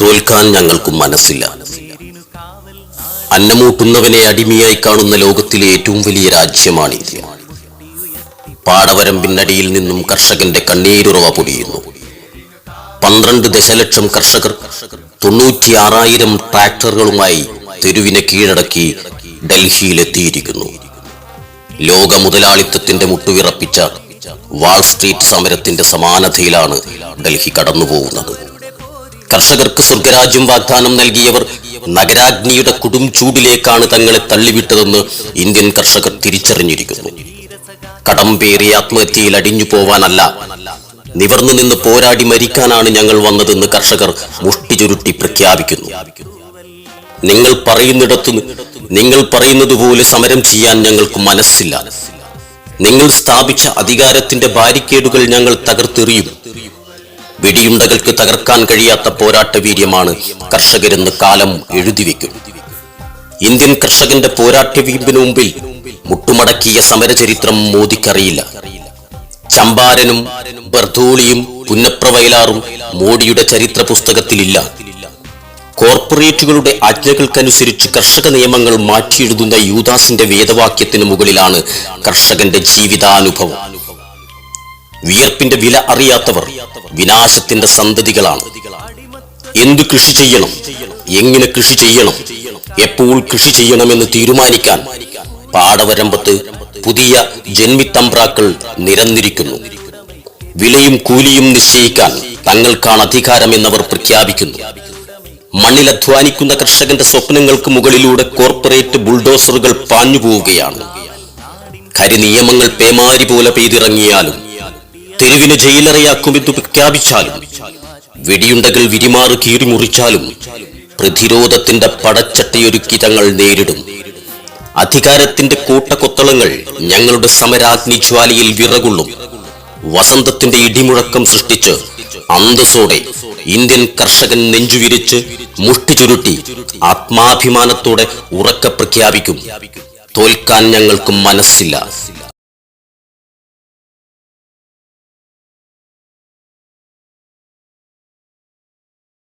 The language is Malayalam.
തോൽക്കാൻ ഞങ്ങൾക്ക് മനസ്സില്ല. അന്നമൂട്ടുന്നവനെ അടിമയായി കാണുന്ന ലോകത്തിലെ ഏറ്റവും വലിയ രാജ്യമാണ് ഇന്ത്യ. പാടവരമ്പിനടിയിൽ നിന്നും കർഷകന്റെ കണ്ണീരുറവ പൊടിയുന്നു. പന്ത്രണ്ട് ദശലക്ഷം കർഷകർ തൊണ്ണൂറ്റിയാറായിരം ട്രാക്ടറുകളുമായി തെരുവിനെ കീഴടക്കി ഡൽഹിയിലെത്തിയിരിക്കുന്നു. ലോക മുതലാളിത്തത്തിന്റെ മുട്ടുവിറപ്പിച്ച വാൾ സ്ട്രീറ്റ് സമരത്തിന്റെ സമാനതയിലാണ് ഡൽഹി കടന്നുപോകുന്നത്. കർഷകർക്ക് സ്വർഗരാജ്യം വാഗ്ദാനം നൽകിയവർ നഗരാഗ്നിയുടെ കൊടും ചൂടിലേക്കാണ് തങ്ങളെ തള്ളിവിട്ടതെന്ന് ഇന്ത്യൻ കർഷകർ തിരിച്ചറിഞ്ഞിരിക്കുന്നു. കടം പേറി ആത്മഹത്യയിൽ അടിഞ്ഞു പോവാനല്ല. നിവർന്നു നിന്ന് പോരാടി മരിക്കാനാണ് ഞങ്ങൾ വന്നതെന്ന് കർഷകർ മുഷ്ടി ചുരുട്ടി പ്രഖ്യാപിക്കുന്നു. നിങ്ങൾ പറയുന്നിടത്ത് നിങ്ങൾ പറയുന്നത് പോലെ സമരം ചെയ്യാൻ ഞങ്ങൾക്ക് മനസ്സില്ല. നിങ്ങൾ സ്ഥാപിച്ച അധികാരത്തിന്റെ ബാരിക്കേഡുകൾ ഞങ്ങൾ തകർത്തെറിയും. വെടിയുണ്ടകൾക്ക് തകർക്കാൻ കഴിയാത്ത പോരാട്ട വീര്യമാണ് കർഷകരെന്ന് കാലം എഴുതിവെക്കും ഇന്ത്യൻ കർഷകന്റെ പോരാട്ട വീമ്പിന് മുമ്പിൽ മുട്ടുമടക്കിയ സമരചരിത്രം മോദിക്കറിയില്ല. ചമ്പാരനും ബർദോളിയും പുന്നപ്രവയലാറും മോഡിയുടെ ചരിത്ര പുസ്തകത്തിലില്ല കോർപ്പറേറ്റുകളുടെ ആജ്ഞകൾക്കനുസരിച്ച് കർഷക നിയമങ്ങൾ മാറ്റിയെഴുതുന്ന യൂദാസിന്റെ വേദവാക്യത്തിന് മുകളിലാണ് കർഷകന്റെ ജീവിതാനുഭവം. വിയർപ്പിന്റെ വില അറിയാത്തവർ വിനാശത്തിന്റെ സന്തതികളാണ്. എന്തു കൃഷി ചെയ്യണം? എങ്ങനെ കൃഷി ചെയ്യണം? എപ്പോൾ കൃഷി ചെയ്യണമെന്ന് തീരുമാനിക്കാൻ പാടവരമ്പത്ത് പുതിയ ജന്മിത്തമ്പ്രാക്കൾ നിരന്നിരിക്കുന്നു. വിലയും കൂലിയും നിശ്ചയിക്കാൻ തങ്ങൾക്കാണ് അധികാരമെന്നവർ പ്രഖ്യാപിക്കുന്നു. മണ്ണിൽ അധ്വാനിക്കുന്ന കർഷകന്റെ സ്വപ്നങ്ങൾക്ക് മുകളിലൂടെ കോർപ്പറേറ്റ് ബുൾഡോസറുകൾ പാഞ്ഞു പോവുകയാണ് കരിനിയമങ്ങൾ പേമാരി പോലെ പെയ്തിറങ്ങിയാലും തെരുവിന് ജയിലറയാക്കുമെന്ന് പ്രഖ്യാപിച്ചാലും വെടിയുണ്ടകൾ വിരിമാറ് കീറിമുറിച്ചാലും പ്രതിരോധത്തിന്റെ പടച്ചട്ടയൊരുക്കി തങ്ങൾ നേരിടും. അധികാരത്തിന്റെ കൂട്ടക്കൊത്തളങ്ങൾ ഞങ്ങളുടെ സമരാഗ്നി ജ്വാലയിൽ വിറകൊള്ളും. വസന്തത്തിന്റെ ഇടിമുഴക്കം സൃഷ്ടിച്ച് അന്തസ്സോടെ ഇന്ത്യൻ കർഷകൻ നെഞ്ചുവിരിച്ച് മുഷ്ടി ചുരുട്ടി ആത്മാഭിമാനത്തോടെ ഉറക്ക പ്രഖ്യാപിക്കും. തോൽക്കാൻ ഞങ്ങൾക്ക് മനസ്സില്ല.